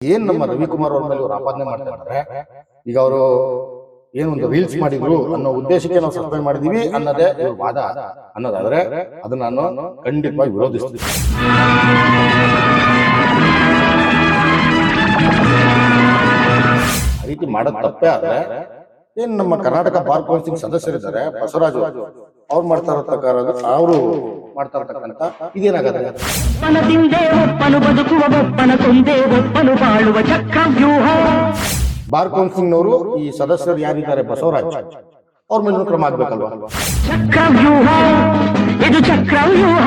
ಏನ್ ನಮ್ಮ ರವಿಕುಮಾರ್ ಅವ್ರ ಮೇಲೆ ಇವ್ರು ಆಪಾದನೆ ಮಾಡ್ತಾರೆ? ಈಗ ಅವರು ಏನೊಂದು ರೀಲ್ಸ್ ಮಾಡಿದ್ರು ಅನ್ನೋ ಉದ್ದೇಶಕ್ಕೆ ನಾವು ಸಸ್ಪೆಂಡ್ ಮಾಡಿದೀವಿ ಅನ್ನೋದೇ ವಾದ. ಅನ್ನೋದಾದ್ರೆ ಅದನ್ನ ನಾನು ಖಂಡಿತವಾಗಿ ವಿರೋಧಿಸ್ತೀನಿ. ಆ ರೀತಿ ಮಾಡೋದ್ ತಪ್ಪೇ ಆದ್ರೆ ಏನ್ ನಮ್ಮ ಕರ್ನಾಟಕ ಬಾರ್ ಕೌನ್ಸಿಲ್ ಸದಸ್ಯರಿದ್ದಾರೆ ಬಸವರಾಜು. ಅವ್ರು ಮಾಡ್ತಾ ಪ್ರಕಾರ ಅವರು ಮಾಡ್ತಾ ಇರತಕ್ಕಂತ ಇದೇನಾಗತ್ತೆ? ಒಪ್ಪನ ತಿಂದೆ ಒಪ್ಪನು ಬದುಕುವ ಒಪ್ಪನ ಕೊಂದೆ ಒಪ್ಪನು ಬಾಳುವ ಚಕ್ರವ್ಯೂಹ ಬಾರ್ ಕೌನ್ಸಿಲ್ನವರು ಈ ಸದಸ್ಯರು ಯಾರಿದ್ದಾರೆ? ಬಸವರಾಜ್. ಅವ್ರ ಮೇಲೆ ಕ್ರಮ ಆಗ್ಬೇಕಲ್ವಾ? ಚಕ್ರವ್ಯೂಹ ಇದು ಚಕ್ರವ್ಯೂಹ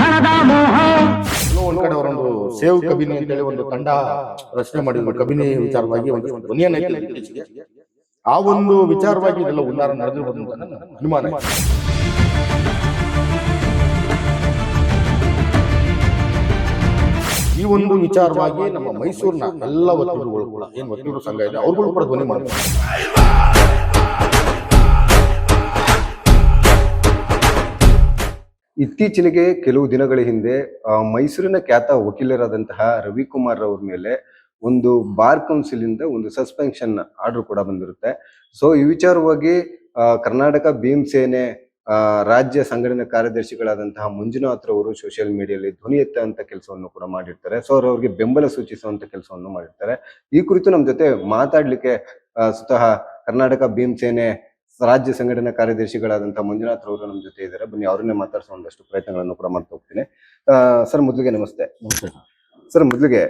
ಹಣದ ಮೋಹ. ಒಂದ್ ಕಡೆ ಅವರೊಂದು ಸೇವ್ ಕಬಿನಿ ಅಂತೇಳಿ ಒಂದು ತಂಡ ರಚನೆ ಮಾಡಿದ್ರು. ಕಬಿನಿ ವಿಚಾರವಾಗಿ ಒಂದು ಧ್ವನಿಯನ್ನ ಇತ್ತೀಚೆಗೆ. ಆ ಒಂದು ವಿಚಾರವಾಗಿ ಇದೆಲ್ಲ ಉನ್ನಾರ ನಡೆದಿರ್ಬೋದು ಅಂತ ನನ್ನ ಅನುಮಾನ ಈ ಒಂದು ವಿಚಾರವಾಗಿ ನಮ್ಮ ಮೈಸೂರಿನ ಎಲ್ಲ ವಕೀಲರುಗಳು ಕೂಡ ಏನು ವಕೀಲರು ಸಂಘ ಇದೆ? ಅವ್ರುಗಳು ಕೂಡ ಧ್ವನಿ ಮಾಡ್ತಾರೆ. ಇತ್ತೀಚೆಗೆ ಕೆಲವು ದಿನಗಳ ಹಿಂದೆ ಮೈಸೂರಿನ ಖ್ಯಾತ ವಕೀಲರಾದಂತಹ ರವಿಕುಮಾರ್ ಅವ್ರ ಮೇಲೆ ಒಂದು ಬಾರ್ ಕೌನ್ಸಿಲ್ ಇಂದ ಒಂದು ಸಸ್ಪೆನ್ಷನ್ ಆರ್ಡರ್ ಕೂಡ ಬಂದಿರುತ್ತೆ. ಸೊ ಈ ವಿಚಾರವಾಗಿ ಕರ್ನಾಟಕ ಭೀಮ್ ಸೇನೆ ರಾಜ್ಯ ಸಂಘಟನೆ ಕಾರ್ಯದರ್ಶಿಗಳಾದಂತಹ ಮಂಜುನಾಥ್ ರವರು ಸೋಷಿಯಲ್ ಮೀಡಿಯಲ್ಲಿ ಧ್ವನಿ ಎತ್ತುವಂತ ಕೆಲಸವನ್ನು ಕೂಡ ಮಾಡಿರ್ತಾರೆ. ಸೊ ಅವರಿಗೆ ಬೆಂಬಲ ಸೂಚಿಸುವಂತ ಕೆಲಸವನ್ನು ಮಾಡಿರ್ತಾರೆ. ಈ ಕುರಿತು ನಮ್ಮ ಜೊತೆ ಮಾತಾಡ್ಲಿಕ್ಕೆ ಸ್ವತಃ ಕರ್ನಾಟಕ ಭೀಮ್ ಸೇನೆ ರಾಜ್ಯ ಸಂಘಟನಾ ಕಾರ್ಯದರ್ಶಿಗಳಾದಂತಹ ಮಂಜುನಾಥ್ ರವರು ನಮ್ಮ ಜೊತೆ ಇದ್ದಾರೆ. ಬನ್ನಿ ಅವ್ರನ್ನೇ ಮಾತಾಡಿಸೋ ಒಂದಷ್ಟು ಪ್ರಯತ್ನಗಳನ್ನು ಕೂಡ ಮಾಡ್ತಾ ಹೋಗ್ತೀನಿ. ಸರ್ ಮೊದಲಿಗೆ ನಮಸ್ತೆ. ಸರ್. ಮೊದಲಿಗೆ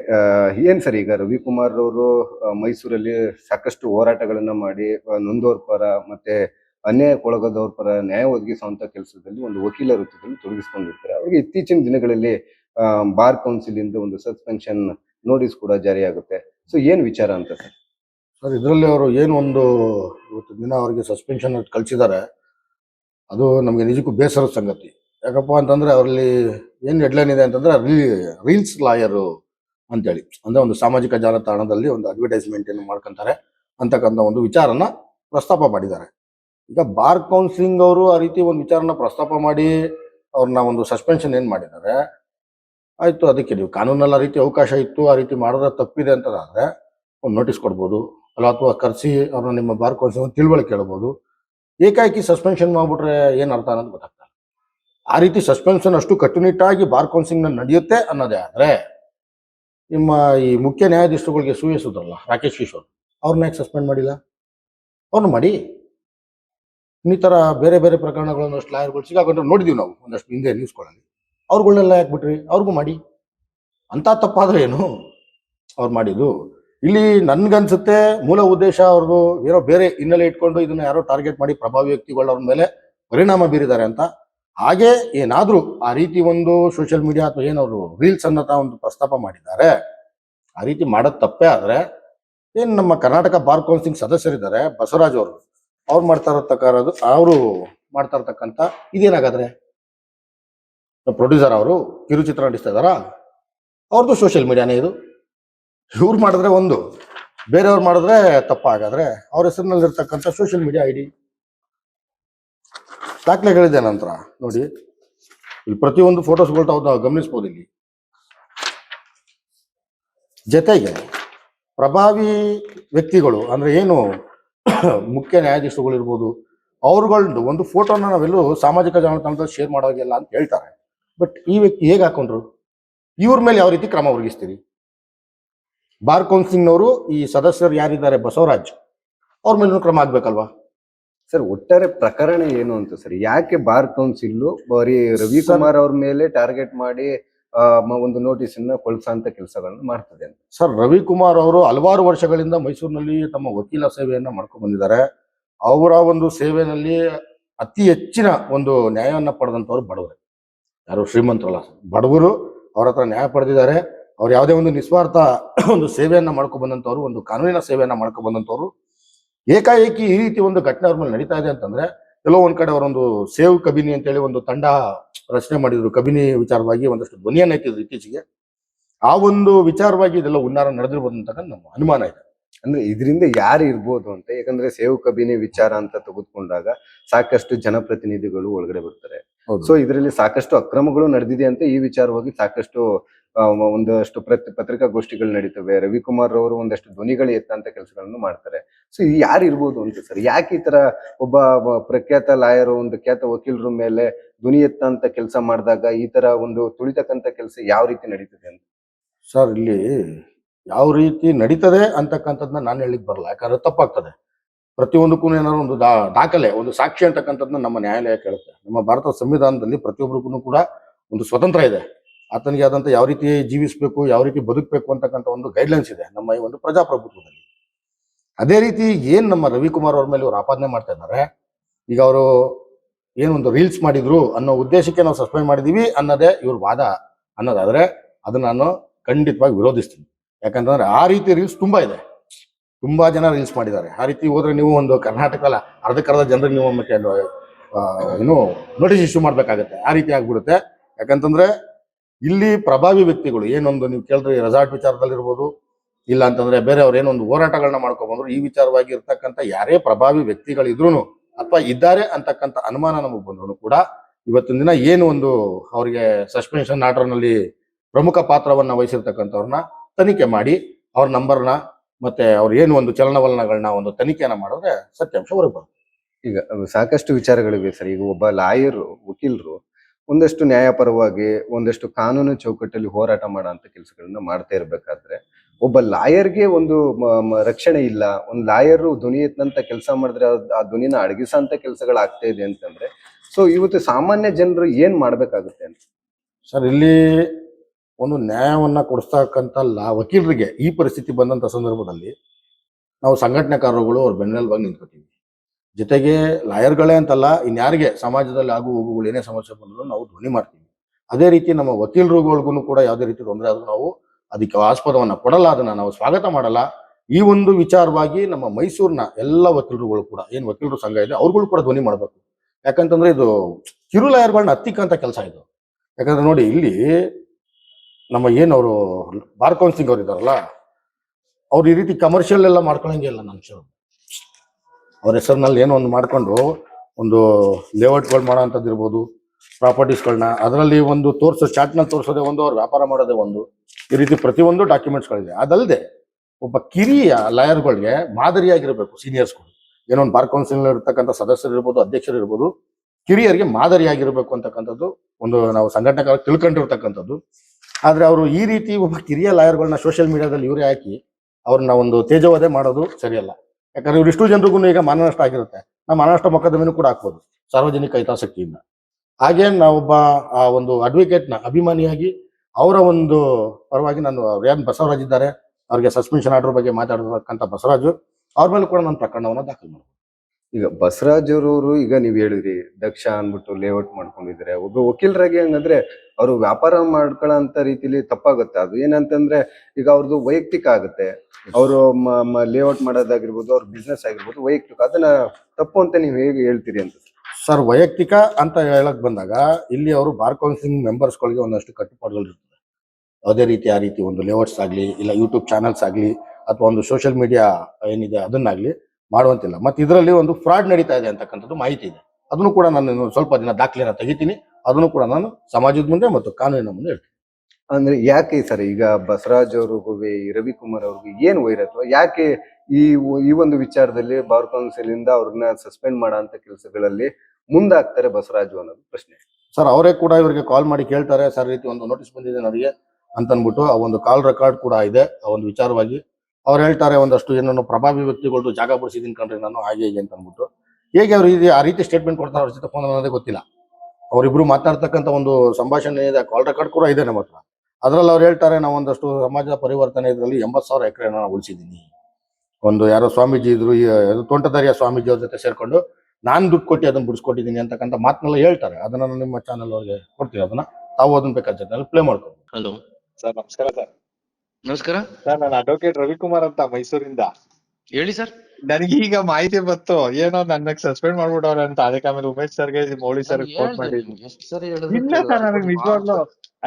ಏನ್ ಸರ್ ಈಗ ರವಿಕುಮಾರ್ ಅವರು ಮೈಸೂರಲ್ಲಿ ಸಾಕಷ್ಟು ಹೋರಾಟಗಳನ್ನ ಮಾಡಿ ಆ, ನೊಂದೋರ್ ಪರ ಮತ್ತೆ ಅನ್ಯಾಯಕ್ಕೊಳಗಾದವ್ರ ಪರ ನ್ಯಾಯ ಒದಗಿಸುವಂತ ಕೆಲಸದಲ್ಲಿ ಒಂದು ವಕೀಲ ವೃತ್ತದಲ್ಲಿ ತೊಡಗಿಸ್ಕೊಂಡಿರ್ತಾರೆ. ಅವ್ರಿಗೆ ಇತ್ತೀಚಿನ ದಿನಗಳಲ್ಲಿ ಬಾರ್ ಕೌನ್ಸಿಲ್ ಇಂದ ಒಂದು ಸಸ್ಪೆನ್ಷನ್ ನೋಟಿಸ್ ಕೂಡ ಜಾರಿಯಾಗುತ್ತೆ. ಸೊ, ಏನ್ ವಿಚಾರ ಅಂತ ಸರ್? ಸರ್, ಇದರಲ್ಲಿ ಅವರು ಏನು ಒಂದು ಇವತ್ತು ದಿನ ಅವರಿಗೆ ಸಸ್ಪೆನ್ಷನ್ ಕಳಿಸಿದ್ದಾರೆ. ಅದು ನಮಗೆ ನಿಜಕ್ಕೂ ಬೇಸರದ ಸಂಗತಿ. ಯಾಕಪ್ಪ ಅಂತಂದ್ರೆ ಅವರಲ್ಲಿ ಏನು ಹೆಡ್ಲೈನ್ ಇದೆ ಅಂತಂದ್ರೆ ರೀಲ್ಸ್ ಲಾಯರು ಅಂತೇಳಿ. ಅಂದ್ರೆ ಒಂದು ಸಾಮಾಜಿಕ ಜಾಲತಾಣದಲ್ಲಿ ಒಂದು ಅಡ್ವರ್ಟೈಸ್ಮೆಂಟ್ ಏನು ಮಾಡ್ಕೊಂತಾರೆ ಅಂತಕ್ಕಂಥ ಒಂದು ವಿಚಾರನ ಪ್ರಸ್ತಾಪ ಮಾಡಿದ್ದಾರೆ. ಈಗ ಬಾರ್ ಕೌನ್ಸಿಲಿಂಗ್ ಅವರು ಆ ರೀತಿ ಒಂದು ವಿಚಾರನ ಪ್ರಸ್ತಾಪ ಮಾಡಿ ಅವ್ರನ್ನ ಒಂದು ಸಸ್ಪೆನ್ಷನ್ ಏನು ಮಾಡಿದ್ದಾರೆ? ಆಯಿತು, ಅದಕ್ಕೆ ನೀವು ಕಾನೂನಲ್ಲಿ ಆ ರೀತಿ ಅವಕಾಶ ಇತ್ತು, ಆ ರೀತಿ ಮಾಡಿದ್ರೆ ತಪ್ಪಿದೆ ಅಂತಂದ್ರೆ ಒಂದು ನೋಟಿಸ್ ಕೊಡ್ಬೋದು. ಅಲ್ಲ, ಅಥವಾ ಕರೆಸಿ ಅವ್ರನ್ನ ನಿಮ್ಮ ಬಾರ್ ಕೌನ್ಸಿಲ್ ತಿಳುವಳಿಕೆ ಕೇಳ್ಬೋದು. ಏಕಾಏಕಿ ಸಸ್ಪೆನ್ಷನ್ ಮಾಡ್ಬಿಟ್ರೆ ಏನು ಅರ್ಥ ಅನ್ನೋದು ಗೊತ್ತಾಗ್ತದೆ ಆ ರೀತಿ ಸಸ್ಪೆನ್ಷನ್ ಅಷ್ಟು ಕಟ್ಟುನಿಟ್ಟಾಗಿ ಬಾರ್ ಕೌನ್ಸಿಲ್ನ ನಡೆಯುತ್ತೆ ಅನ್ನೋದೇ ಆದರೆ ನಿಮ್ಮ ಈ ಮುಖ್ಯ ನ್ಯಾಯಾಧೀಶರುಗಳಿಗೆ ಸೂಯಿಸಿದ್ರಲ್ಲ ರಾಕೇಶ್ ಕಿಶೋರ್ ಅವ್ರನ್ನ ಯಾಕೆ ಸಸ್ಪೆಂಡ್ ಮಾಡಿಲ್ಲ? ಅವ್ರನ್ನ ಮಾಡಿ. ಇನ್ನಿತರ ಬೇರೆ ಬೇರೆ ಪ್ರಕರಣಗಳು ಒಂದಷ್ಟು ಲಾಯರ್ಗಳು ಸಿಗಾಕೊಂಡ್ರೆ ನೋಡಿದೀವಿ ನಾವು. ಒಂದಷ್ಟು ಹಿಂದೆ ನ್ಯೂಸ್ಗಳಲ್ಲಿ ಅವ್ರುಗಳನ್ನೆಲ್ಲ ಹಾಕ್ಬಿಟ್ರಿ ಅವ್ರಿಗೂ ಮಾಡಿ. ಅಂತ ತಪ್ಪಾದ್ರೆ ಏನು? ಅವ್ರು ಮಾಡಿದ್ದು. ಇಲ್ಲಿ ನನ್ಗನ್ಸುತ್ತೆ, ಮೂಲ ಉದ್ದೇಶ ಅವ್ರದ್ದು ಏನೋ ಬೇರೆ ಹಿನ್ನೆಲೆ ಇಟ್ಕೊಂಡು ಇದನ್ನ ಯಾರೋ ಟಾರ್ಗೆಟ್ ಮಾಡಿ ಪ್ರಭಾವಿ ವ್ಯಕ್ತಿಗಳು ಅವ್ರ ಮೇಲೆ ಪರಿಣಾಮ ಬೀರಿದ್ದಾರೆ ಅಂತ. ಹಾಗೆ ಏನಾದ್ರೂ ಆ ರೀತಿ ಒಂದು ಸೋಷಿಯಲ್ ಮೀಡಿಯಾ ಅಥವಾ ಏನವರು ರೀಲ್ಸ್ ಅನ್ನತ ಒಂದು ಪ್ರಸ್ತಾಪ ಮಾಡಿದ್ದಾರೆ. ಆ ರೀತಿ ಮಾಡೋದ್ ತಪ್ಪೇ ಆದ್ರೆ, ಏನ್ ನಮ್ಮ ಕರ್ನಾಟಕ ಬಾರ್ ಕೌನ್ಸಿಲ್ ಸದಸ್ಯರಿದ್ದಾರೆ ಬಸವರಾಜ್ ಅವರು. ಅವ್ರು ಮಾಡ್ತಾ ಇರತಕ್ಕಂಥದ್ದು ಅವರು ಮಾಡ್ತಾ ಇರ್ತಕ್ಕಂಥ ಇದೇನಾಗಾದ್ರೆ? ಪ್ರೊಡ್ಯೂಸರ್ ಅವರು ಕಿರುಚಿತ್ರ ನಟಿಸ್ತಾ ಇದ್ದಾರಾ? ಅವ್ರದ್ದು ಸೋಷಿಯಲ್ ಮೀಡಿಯಾನೇ ಇದು. ಇವ್ರು ಮಾಡಿದ್ರೆ ಒಂದು. ಬೇರೆಯವ್ರು ಮಾಡಿದ್ರೆ ತಪ್ಪಾಗಾದ್ರೆ ಅವ್ರ ಹೆಸರಿನಲ್ಲಿ ಇರ್ತಕ್ಕಂಥ ಸೋಷಿಯಲ್ ಮೀಡಿಯಾ ಐ ಡಿ ದಾಖಲೆಗಳಿದೆ ನಂತರ, ನೋಡಿ. ಇಲ್ಲಿ ಪ್ರತಿಯೊಂದು ಫೋಟೋಸ್ಗಳು ತಾವು ನಾವು ಗಮನಿಸ್ಬೋದು ಇಲ್ಲಿ. ಜೊತೆಗೆ ಪ್ರಭಾವಿ ವ್ಯಕ್ತಿಗಳು ಅಂದ್ರೆ ಏನು ಮುಖ್ಯ ನ್ಯಾಯಾಧೀಶರುಗಳಿರ್ಬೋದು ಅವ್ರುಗಳ್ದು ಒಂದು ಫೋಟೋನ ನಾವೆಲ್ಲೂ ಸಾಮಾಜಿಕ ಜಾಲತಾಣದಲ್ಲಿ ಶೇರ್ ಮಾಡೋಗಿಲ್ಲ ಅಂತ ಹೇಳ್ತಾರೆ. ಬಟ್ ಈ ವ್ಯಕ್ತಿ ಹೇಗೆ ಹಾಕೊಂಡ್ರು? ಇವ್ರ ಮೇಲೆ ಯಾವ ರೀತಿ ಕ್ರಮ ಒದಗಿಸ್ತೀರಿ? ಬಾರ್ ಕೌನ್ಸಿಲಿಂಗ್ನವರು ಈ ಸದಸ್ಯರು ಯಾರಿದ್ದಾರೆ? ಬಸವರಾಜ್. ಅವ್ರ ಮೇಲೂ ಕ್ರಮ ಆಗ್ಬೇಕಲ್ವಾ? ಸರ್ ಒಟ್ಟಾರೆ ಪ್ರಕರಣ ಏನು ಅಂತ ಸರ್ ಯಾಕೆ ಬಾರ್ ಕೌನ್ಸಿಲ್ ಬರೀ ರವಿಕುಮಾರ್ ಅವ್ರ ಮೇಲೆ ಟಾರ್ಗೆಟ್ ಮಾಡಿ ಒಂದು ನೋಟಿಸ್ ಅನ್ನ ಕೊಳ್ಸಂತ ಕೆಲಸಗಳನ್ನ ಮಾಡ್ತದೆ ಅಂತ. ಸರ್, ರವಿಕುಮಾರ್ ಅವರು ಹಲವಾರು ವರ್ಷಗಳಿಂದ ಮೈಸೂರಿನಲ್ಲಿ ತಮ್ಮ ವಕೀಲ ಸೇವೆಯನ್ನ ಮಾಡ್ಕೊಂಡು ಬಂದಿದ್ದಾರೆ ಅವರ ಒಂದು ಸೇವೆಯಲ್ಲಿ ಅತಿ ಹೆಚ್ಚಿನ ಒಂದು ನ್ಯಾಯವನ್ನ ಪಡೆದಂತವ್ರು ಬಡವರು. ಯಾರು ಶ್ರೀಮಂತರಲ್ಲ ಬಡವರು ಅವ್ರ ಹತ್ರ ನ್ಯಾಯ ಪಡೆದಿದ್ದಾರೆ. ಅವ್ರು ಯಾವುದೇ ಒಂದು ನಿಸ್ವಾರ್ಥ ಒಂದು ಸೇವೆಯನ್ನ ಮಾಡ್ಕೊಂಡು ಬಂದಂತವ್ರು ಒಂದು ಕಾನೂನಿನ ಸೇವೆಯನ್ನ ಮಾಡ್ಕೊಂಡು ಬಂದಂತವ್ರು ಏಕಾಏಕಿ ಈ ರೀತಿ ಒಂದು ಘಟನೆ ಅವ್ರ ಮೇಲೆ ನಡೀತಾ ಇದೆ ಅಂತಂದ್ರೆ ಎಲ್ಲೋ ಒಂದ್ ಕಡೆ ಅವರೊಂದು ಸೇವ್ ಕಬಿನಿ ಅಂತೇಳಿ ಒಂದು ತಂಡ ರಚನೆ ಮಾಡಿದ್ರು. ಕಬಿನಿ ವಿಚಾರವಾಗಿ ಒಂದಷ್ಟು ಧ್ವನಿಯನ್ನ ಎತ್ತಿದ್ರು ಇತ್ತೀಚೆಗೆ. ಆ ಒಂದು ವಿಚಾರವಾಗಿ ಇದೆಲ್ಲ ಉನ್ನಾರ ನಡೆದಿರ್ಬೋದು ಅಂತ ನಮ್ಮ ಅನುಮಾನ ಇದೆ. ಅಂದ್ರೆ ಇದರಿಂದ ಯಾರು ಇರ್ಬೋದು ಅಂತ ಯಾಕಂದ್ರೆ ಸೇವ್ ಕಬಿನಿ ವಿಚಾರ ಅಂತ ತೆಗೆದುಕೊಂಡಾಗ ಸಾಕಷ್ಟು ಜನಪ್ರತಿನಿಧಿಗಳು ಒಳಗಡೆ ಬರ್ತಾರೆ. ಸೊ ಇದರಲ್ಲಿ ಸಾಕಷ್ಟು ಅಕ್ರಮಗಳು ನಡೆದಿದೆ ಅಂತ ಈ ವಿಚಾರವಾಗಿ ಸಾಕಷ್ಟು ಒಂದಷ್ಟು ಪ್ರತಿ, ಪತ್ರಿಕಾಗೋಷ್ಠಿಗಳು ನಡೀತವೆ. ರವಿಕುಮಾರ್ ಅವರು ಒಂದಷ್ಟು ಧ್ವನಿಗಳು ಎತ್ತಂತ ಕೆಲಸಗಳನ್ನು ಮಾಡ್ತಾರೆ. ಸೊ ಯಾರು ಇರ್ಬೋದು ಅಂತ ಸರ್? ಯಾಕೆ ಈ ತರ ಒಬ್ಬ ಪ್ರಖ್ಯಾತ ಲಾಯರ್, ಒಂದು ಖ್ಯಾತ ವಕೀಲರ ಮೇಲೆ ಧ್ವನಿ ಎತ್ತಂತ ಕೆಲಸ ಮಾಡಿದಾಗ ಈ ತರ ಒಂದು ತುಳಿತಕ್ಕಂತ ಕೆಲಸ ಯಾವ ರೀತಿ ನಡೀತದೆ ಅಂತ? ಸರ್, ಇಲ್ಲಿ ಯಾವ ರೀತಿ ನಡೀತದೆ ಅಂತಕ್ಕಂಥದ್ದನ್ನ ನಾನು ಹೇಳಿಕ್ ಬರಲ್ಲ. ಯಾಕಂದ್ರೆ ತಪ್ಪಾಗ್ತದೆ. ಪ್ರತಿಯೊಂದಕ್ಕೂ ಏನಾದ್ರು ಒಂದು ದಾ, ದಾಖಲೆ, ಒಂದು ಸಾಕ್ಷಿ ಅಂತಕ್ಕಂಥದ್ದನ್ನ ನಮ್ಮ ನ್ಯಾಯಾಲಯ ಕೇಳುತ್ತೆ. ನಮ್ಮ ಭಾರತ ಸಂವಿಧಾನದಲ್ಲಿ ಪ್ರತಿಯೊಬ್ಬರಿಗೂ ಕೂಡ ಒಂದು ಸ್ವತಂತ್ರ ಇದೆ. ಆತನಿಗೆ ಆದಂತ ಯಾವ ರೀತಿ ಜೀವಿಸಬೇಕು, ಯಾವ ರೀತಿ ಬದುಕಬೇಕು ಅಂತಕ್ಕಂಥ ಒಂದು ಗೈಡ್ಲೈನ್ಸ್ ಇದೆ ನಮ್ಮ ಈ ಒಂದು ಪ್ರಜಾಪ್ರಭುತ್ವದಲ್ಲಿ. ಅದೇ ರೀತಿ ಏನ್ ನಮ್ಮ ರವಿಕುಮಾರ್ ಅವ್ರ ಮೇಲೆ ಇವರು ಆಪಾದನೆ ಮಾಡ್ತಾ ಇದ್ದಾರೆ, ಈಗ ಅವರು ಏನೊಂದು ರೀಲ್ಸ್ ಮಾಡಿದ್ರು ಅನ್ನೋ ಉದ್ದೇಶಕ್ಕೆ ನಾವು ಸಸ್ಪೆಂಡ್ ಮಾಡಿದೀವಿ ಅನ್ನೋದೇ ಇವ್ರ ವಾದ ಅನ್ನೋದಾದ್ರೆ ಅದನ್ನ ನಾನು ಖಂಡಿತವಾಗಿ ವಿರೋಧಿಸ್ತೀನಿ. ಯಾಕಂತಂದ್ರೆ ಆ ರೀತಿ ರೀಲ್ಸ್ ತುಂಬಾ ಇದೆ. ತುಂಬಾ ಜನ ರೀಲ್ಸ್ ಮಾಡಿದ್ದಾರೆ. ಆ ರೀತಿ ಹೋದ್ರೆ ನೀವು ಒಂದು ಕರ್ನಾಟಕ ಅಲ್ಲ ಅರ್ಧಕ್ಕರ್ಧ ಜನರಿಗೆ ನೀವು ಮತ್ತೆ ಏನು ನೋಟಿಸ್ ಇಶ್ಯೂ ಮಾಡ್ಬೇಕಾಗತ್ತೆ. ಆ ರೀತಿ ಆಗ್ಬಿಡುತ್ತೆ. ಯಾಕಂತಂದ್ರೆ ಇಲ್ಲಿ ಪ್ರಭಾವಿ ವ್ಯಕ್ತಿಗಳು, ಏನೊಂದು ನೀವು ಕೇಳಿದ್ರೆ ರೆಸಾರ್ಟ್ ವಿಚಾರದಲ್ಲಿ ಇರ್ಬೋದು ಇಲ್ಲ ಅಂತಂದ್ರೆ ಬೇರೆಯವ್ರು ಏನೊಂದು ಹೋರಾಟಗಳನ್ನ ಮಾಡ್ಕೊಬಂದ್ರು ಈ ವಿಚಾರವಾಗಿ ಇರ್ತಕ್ಕಂಥ ಯಾರೇ ಪ್ರಭಾವಿ ವ್ಯಕ್ತಿಗಳಿದ್ರು ಅಥವಾ ಇದ್ದಾರೆ ಅಂತಕ್ಕಂಥ ಅನುಮಾನ ನಮಗೆ ಬಂದ್ರು ಕೂಡ, ಇವತ್ತಿನ ದಿನ ಏನು ಒಂದು ಅವರಿಗೆ ಸಸ್ಪೆನ್ಷನ್ ಆರ್ಡರ್ನಲ್ಲಿ ಪ್ರಮುಖ ಪಾತ್ರವನ್ನ ವಹಿಸಿರ್ತಕ್ಕಂಥವ್ರನ್ನ ತನಿಖೆ ಮಾಡಿ, ಅವ್ರ ನಂಬರ್ನ ಮತ್ತೆ ಅವ್ರ ಏನು ಒಂದು ಚಲನವಲನಗಳನ್ನ ಒಂದು ತನಿಖೆಯನ್ನ ಮಾಡಿದ್ರೆ ಸತ್ಯಾಂಶ ಹೊರಗೆ ಈಗ ಸಾಕಷ್ಟು ವಿಚಾರಗಳಿವೆ ಸರ್. ಈಗ ಒಬ್ಬ ಲಾಯರ್ ವಕೀಲರು ಒಂದಷ್ಟು ನ್ಯಾಯಪರವಾಗಿ, ಒಂದಷ್ಟು ಕಾನೂನು ಚೌಕಟ್ಟಲ್ಲಿ ಹೋರಾಟ ಮಾಡೋಂಥ ಕೆಲಸಗಳನ್ನ ಮಾಡ್ತಾ ಇರಬೇಕಾದ್ರೆ, ಒಬ್ಬ ಲಾಯರ್ಗೆ ಒಂದು ರಕ್ಷಣೆ ಇಲ್ಲ, ಒಂದು ಲಾಯರು ಧ್ವನಿ ಎತ್ತಂತ ಕೆಲಸ ಮಾಡಿದ್ರೆ ಆ ಧ್ವನಿನ ಅಡಗಿಸಂತ ಕೆಲಸಗಳಾಗ್ತಾ ಇದೆ ಅಂತಂದ್ರೆ, ಸೊ ಇವತ್ತು ಸಾಮಾನ್ಯ ಜನರು ಏನ್ ಮಾಡ್ಬೇಕಾಗುತ್ತೆ ಅಂತ? ಸರ್, ಇಲ್ಲಿ ಒಂದು ನ್ಯಾಯವನ್ನ ಕೊಡಿಸ್ತಕ್ಕಂಥ ಲಾ, ವಕೀಲರಿಗೆ ಈ ಪರಿಸ್ಥಿತಿ ಬಂದಂತ ಸಂದರ್ಭದಲ್ಲಿ ನಾವು ಸಂಘಟನೆಕಾರರುಗಳು ಅವ್ರ ಬೆನ್ನೆಲುಬಾಗಿ ನಿಂತ್ಕೋತೀವಿ. ಜೊತೆಗೆ ಲಾಯರ್ಗಳೇ ಅಂತಲ್ಲ ಇನ್ಯಾರಿಗೆ ಸಮಾಜದಲ್ಲಿ ಆಗು ಹೋಗುಗಳು ಏನೇ ಸಮಸ್ಯೆ ಬಂದ್ರು ನಾವು ಧ್ವನಿ ಮಾಡ್ತೀವಿ. ಅದೇ ರೀತಿ ನಮ್ಮ ವಕೀಲರುಗಳಿಗೂ ಕೂಡ ಯಾವುದೇ ರೀತಿ ತೊಂದರೆ ಆದರೂ ನಾವು ಅದಕ್ಕೆ ಆಸ್ಪದವನ್ನು ಕೊಡಲ್ಲ, ಅದನ್ನ ನಾವು ಸ್ವಾಗತ ಮಾಡಲ್ಲ. ಈ ಒಂದು ವಿಚಾರವಾಗಿ ನಮ್ಮ ಮೈಸೂರಿನ ಎಲ್ಲ ವಕೀಲರುಗಳು ಕೂಡ, ಏನು ವಕೀಲರು ಸಂಘ ಇದೆ, ಅವ್ರುಗಳು ಕೂಡ ಧ್ವನಿ ಮಾಡಬೇಕು. ಯಾಕಂತಂದ್ರೆ ಇದು ಕಿರು ಲಾಯರ್ಗಳನ್ನ ಹತ್ತಿಕ್ಕಂತ ಕೆಲಸ ಇದು. ಯಾಕಂದ್ರೆ ನೋಡಿ, ಇಲ್ಲಿ ನಮ್ಮ ಏನು ಅವರು, ಬಾರ್ ಕೌನ್ಸಿಲಿಂಗ್ ಅವ್ರು ಇದಾರಲ್ಲ ಅವ್ರು ಈ ರೀತಿ ಕಮರ್ಷಿಯಲ್ ಎಲ್ಲ ಮಾಡ್ಕೊಳಂಗಿಲ್ಲ ನನ್ನ ಹೆಸರು ಅವ್ರ ಹೆಸರಿನಲ್ಲಿ ಏನೋ ಒಂದು ಮಾಡ್ಕೊಂಡು ಒಂದು ಲೇಔಟ್ಗಳು ಮಾಡೋ ಅಂಥದ್ದು ಇರ್ಬೋದು, ಪ್ರಾಪರ್ಟೀಸ್ಗಳನ್ನ. ಅದರಲ್ಲಿ ಒಂದು ತೋರಿಸೋ ಚಾಟ್ನ ತೋರಿಸೋದೇ ಒಂದು, ಅವ್ರು ವ್ಯಾಪಾರ ಮಾಡೋದೇ ಒಂದು. ಈ ರೀತಿ ಪ್ರತಿಯೊಂದು ಡಾಕ್ಯುಮೆಂಟ್ಸ್ಗಳಿದೆ. ಅದಲ್ಲದೆ ಒಬ್ಬ ಕಿರಿಯ ಲಾಯರ್ಗಳಿಗೆ ಮಾದರಿಯಾಗಿರಬೇಕು ಸೀನಿಯರ್ಸ್ಗಳು ಏನೋ ಒಂದು ಬಾರ್ ಕೌನ್ಸಿಲ್ ಇರ್ತಕ್ಕಂಥ ಸದಸ್ಯರು ಇರ್ಬೋದು, ಅಧ್ಯಕ್ಷರು ಇರ್ಬೋದು, ಕಿರಿಯರಿಗೆ ಮಾದರಿಯಾಗಿರಬೇಕು ಅಂತಕ್ಕಂಥದ್ದು ಒಂದು ನಾವು ಸಂಘಟನೆಕಾರ ತಿಳ್ಕೊಂಡಿರ್ತಕ್ಕಂಥದ್ದು. ಆದರೆ ಅವರು ಈ ರೀತಿ ಒಬ್ಬ ಕಿರಿಯ ಲಾಯರ್ಗಳನ್ನ ಸೋಷಿಯಲ್ ಮೀಡಿಯಾದಲ್ಲಿ ಇವರೇ ಹಾಕಿ ಅವ್ರನ್ನ ಒಂದು ತೇಜೋವಧೆ ಮಾಡೋದು ಸರಿಯಲ್ಲ. ಯಾಕಂದ್ರೆ ಇವರಿಷ್ಟು ಜನರಿಗೂ ಈಗ ಮಾನನಷ್ಟ ಆಗಿರುತ್ತೆ. ನಾವು ಮಾನನಷ್ಟ ಮೊಕದ್ದಮೆನೂ ಕೂಡ ಹಾಕ್ಬೋದು, ಸಾರ್ವಜನಿಕ ಹಿತಾಸಕ್ತಿಯಿಂದ. ಹಾಗೆ ನಾವೊಬ್ಬ, ಆ ಒಂದು ಅಡ್ವೊಕೇಟ್ನ ಅಭಿಮಾನಿಯಾಗಿ ಅವರ ಒಂದು ಪರವಾಗಿ ನಾನು ಯಾರು ಬಸವರಾಜ್ ಇದ್ದಾರೆ, ಅವ್ರಿಗೆ ಸಸ್ಪೆನ್ಷನ್ ಆರ್ಡರ್ ಬಗ್ಗೆ ಮಾತಾಡತಕ್ಕಂಥ ಬಸವರಾಜು, ಅವ್ರ ಮೇಲೆ ಕೂಡ ನಾನು ಪ್ರಕರಣವನ್ನು ದಾಖಲು ಮಾಡ್ತೀನಿ ಈಗ ಬಸವರಾಜ್ ಅವರು ಈಗ ನೀವ್ ಹೇಳಿದ್ರಿ ದಕ್ಷ ಅಂದ್ಬಿಟ್ಟು ಲೇಔಟ್ ಮಾಡ್ಕೊಂಡಿದ್ರೆ ಒಬ್ಬ ವಕೀಲರಾಗಿ ಹಂಗಂದ್ರೆ ಅವರು ವ್ಯಾಪಾರ ಮಾಡ್ಕೊಳ್ಳೋ ರೀತಿಲಿ ತಪ್ಪಾಗುತ್ತೆ. ಅದು ಏನಂತಂದ್ರೆ ಈಗ ಅವ್ರದ್ದು ವೈಯಕ್ತಿಕ ಆಗುತ್ತೆ. ಅವರು ಲೇಔಟ್ ಮಾಡೋದಾಗಿರ್ಬೋದು ಅವ್ರ ಬಿಸ್ನೆಸ್ ಆಗಿರ್ಬೋದು ವೈಯಕ್ತಿಕ. ಅದನ್ನ ತಪ್ಪು ಅಂತ ನೀವು ಹೇಗೆ ಹೇಳ್ತೀರಿ ಅಂತ ಸರ್? ವೈಯಕ್ತಿಕ ಅಂತ ಹೇಳಕ್ ಬಂದಾಗ ಇಲ್ಲಿ ಅವರು ಬಾರ್ ಕೌನ್ಸಿಲಿಂಗ್ ಮೆಂಬರ್ಸ್ಗಳಿಗೆ ಒಂದಷ್ಟು ಕಟ್ಟುಪಾಡುಗಳು ಇರ್ತದೆ. ಯಾವುದೇ ರೀತಿ ಆ ರೀತಿ ಒಂದು ಲೇಔಟ್ಸ್ ಆಗಲಿ ಇಲ್ಲ ಯೂಟ್ಯೂಬ್ ಚಾನಲ್ಸ್ ಆಗಲಿ ಅಥವಾ ಒಂದು ಸೋಷಿಯಲ್ ಮೀಡಿಯಾ ಏನಿದೆ ಅದನ್ನಾಗ್ಲಿ ಮಾಡುವಂತಿಲ್ಲ. ಮತ್ತೆ ಇದರಲ್ಲಿ ಒಂದು ಫ್ರಾಡ್ ನಡೀತಾ ಇದೆ ಅಂತಕ್ಕಂಥದ್ದು ಮಾಹಿತಿ ಇದೆ. ಅದನ್ನು ಕೂಡ ನಾನು ಸ್ವಲ್ಪ ದಿನ ದಾಖಲೆನ ತೆಗಿತೀನಿ. ಅದನ್ನು ಕೂಡ ನಾನು ಸಮಾಜದ ಮುಂದೆ ಮತ್ತು ಕಾನೂನಿನ ಮುಂದೆ ಹೇಳ್ತೀನಿ. ಅಂದ್ರೆ ಯಾಕೆ ಸರ್ ಈಗ ಬಸವರಾಜ್ ಅವ್ರಿಗೂ ರವಿಕುಮಾರ್ ಅವ್ರಿಗೂ ಏನು ವೈರತ್ವ ಯಾಕೆ ಈ ಈ ಒಂದು ವಿಚಾರದಲ್ಲಿ ಬಾರ್ ಕೌನ್ಸಿಲ್ ಇಂದ ಅವ್ರನ್ನ ಸಸ್ಪೆಂಡ್ ಮಾಡೋಂಥ ಕೆಲಸಗಳಲ್ಲಿ ಮುಂದಾಗ್ತಾರೆ ಬಸವರಾಜು ಅನ್ನೋದು ಪ್ರಶ್ನೆ. ಸರ್ ಅವರೇ ಕೂಡ ಇವರಿಗೆ ಕಾಲ್ ಮಾಡಿ ಕೇಳ್ತಾರೆ ಸರ್ ರೀತಿ ಒಂದು ನೋಟಿಸ್ ಬಂದಿದೆ ನನಗೆ ಅಂತ ಅಂದ್ಬಿಟ್ಟು ಆ ಒಂದು ಕಾಲ್ ರೆಕಾರ್ಡ್ ಕೂಡ ಇದೆ. ಆ ಒಂದು ವಿಚಾರವಾಗಿ ಅವ್ರು ಹೇಳ್ತಾರೆ ಒಂದಷ್ಟು ಏನನ್ನು ಪ್ರಭಾವಿ ವ್ಯಕ್ತಿಗಳು ಜಾಗ ಬಿಡಿಸಿದ್ದೀನಿ ಕಣ್ರಿ ನಾನು, ಹಾಗೆ ಹೀಗೆ ಅಂತ ಅಂದ್ಬಿಟ್ಟು ಹೇಗೆ ಅವ್ರು ಆ ರೀತಿ ಸ್ಟೇಟ್ಮೆಂಟ್ ಕೊಡ್ತಾರೆ ಅವ್ರ ಜೊತೆ ಫೋನ್ ಅನ್ನೋದೇ ಗೊತ್ತಿಲ್ಲ. ಅವರಿಬ್ರು ಮಾತಾಡ್ತಕ್ಕಂಥ ಒಂದು ಸಂಭಾಷಣೆ ಇದೆ ಕಾಲ್ ರೆಕಾರ್ಡ್ ಕೂಡ ಇದೆ ನಮ್ಮ ಹತ್ರ. ಅದರಲ್ಲಿ ಅವ್ರು ಹೇಳ್ತಾರೆ, ನಾವು ಒಂದಷ್ಟು ಸಮಾಜದ ಪರಿವರ್ತನೆ ಇದರಲ್ಲಿ ಎಂಬತ್ತು ಸಾವಿರ ಎಕರೆ ನಾನು ಉಳಿಸಿದ್ದೀನಿ ಒಂದು ಯಾರೋ ಸ್ವಾಮೀಜಿ ಇದ್ರು ತೋಂಟದಾರಿಯ ಸ್ವಾಮೀಜಿ ಅವ್ರ ಜೊತೆ ಸೇರ್ಕೊಂಡು ನಾನು ದುಡ್ಡು ಕೊಟ್ಟು ಅದನ್ನ ಬಿಡಿಸ್ಕೊಟ್ಟಿದ್ದೀನಿ ಅಂತಕ್ಕಂಥ ಮಾತನ್ನೆಲ್ಲ ಹೇಳ್ತಾರೆ. ಅದನ್ನ ನಾನು ನಿಮ್ಮ ಚಾನಲ್ ಅವ್ರಿಗೆ ಕೊಡ್ತೀವಿ ಅದನ್ನ ತಾವು ಅದನ್ನ ಬೇಕಾದ ಜೊತೆ ಪ್ಲೇ ಮಾಡ್ಕೊಂಡು ಹಲೋ ಸರ್ ನಮಸ್ಕಾರ ಸರ್ ನಮಸ್ಕಾರ. ಸರ್ ನಾನು ಅಡ್ವೊಕೇಟ್ ರವಿಕುಮಾರ್ ಅಂತ ಮೈಸೂರಿಂದ. ಹೇಳಿ ಸರ್. ನನಗೆ ಈಗ ಮಾಹಿತಿ ಬಂತು ಏನೋ ನನ್ನ ಸಸ್ಪೆಂಡ್ ಮಾಡ್ಬಿಟ್ಟವ್ರೆ ಅಂತ. ಅದಕ್ಕೆ ಆಮೇಲೆ ಉಮೇಶ್ ಸರ್ಗೆ ಮೌಳಿ ಸರ್ ಫೋನ್ ಮಾಡಿದ್ವಿ ಎಷ್ಟು ಸರಿ ಹೇಳಿದ್ರು ಇಲ್ಲ ಸರ್ ನನಗೆ ನಿಜವಾಗ್ಲು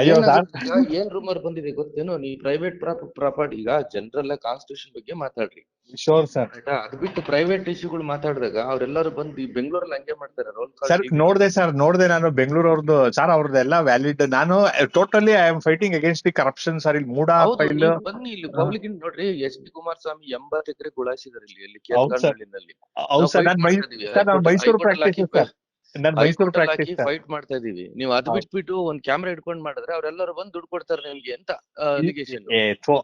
ಅಯ್ಯೋ ಏನ್ ರೂಮರ್ ಬಂದಿದೆ ಗೊತ್ತೇನೋ? ನೀ ಪ್ರೈವೇಟ್ ಪ್ರಾಪರ್ಟಿ ಈಗ ಜನರಲ್ ಕಾನ್ಸ್ಟಿಟ್ಯೂಷನ್ ಬಗ್ಗೆ ಮಾತಾಡ್ರಿ. ಶೋರ್ ಸರ್ ಅದು ಬಿಟ್ಟು ಪ್ರೈವೇಟ್ ಇಶ್ಯೂಗಳು ಮಾತಾಡಿದಾಗ ಅವ್ರೆಲ್ಲರೂ ಬಂದು ಈ ಬೆಂಗಳೂರಲ್ಲಿ ಹಂಗೆ ಮಾಡ್ತಾರೆ ರೋಲ್ ಸರ್ ನೋಡ್ದೆ ಸರ್ ನೋಡ್ದೆ ನಾನು ಬೆಂಗಳೂರು ಅವ್ರದ್ದು ಸರ್ ಅವ್ರದ್ದೆಲ್ಲ ವ್ಯಾಲಿಡ್ ನಾನು totally I am fighting against the corruption sir ಇಲ್ಲಿ ಮೂಡ ಫೈಲ್ ಬನ್ನಿ ಇಲ್ಲಿ ಪಬ್ಲಿಕ್ ನೋಡ್ರಿ ಎಚ್ ಡಿ ಕುಮಾರಸ್ವಾಮಿ ಎಂಬತ್ತು ಎಕರೆ ಗುಳಾಯಿಸಿದಾರೆ ಇಲ್ಲಿ ಇಲ್ಲಿ ಹೌದು ಸರ್ ನಾನು ಮೈಸೂರು ಪ್ರಾಕ್ಟೀಸ್ ಸರ್ ನಾನು ಮೈಸೂರು ಪ್ರಾಕ್ಟೀಸ್ ಫೈಟ್ ಮಾಡ್ತಾ ಇದೀವಿ. ನೀವು ಅದ್. ಬಿಟ್ಬಿಟ್ಟು ಒಂದ್ ಕ್ಯಾಮ್ರಾ ಇಟ್ಕೊಂಡ್ ಮಾಡಿದ್ರೆ ಅವ್ರೆಲ್ಲರೂ ಬಂದು ದುಡ್ಡು ಕೊಡ್ತಾರೆ ನಿಮ್ಗೆ ಅಂತ ಅಲಿಗೇಷನ್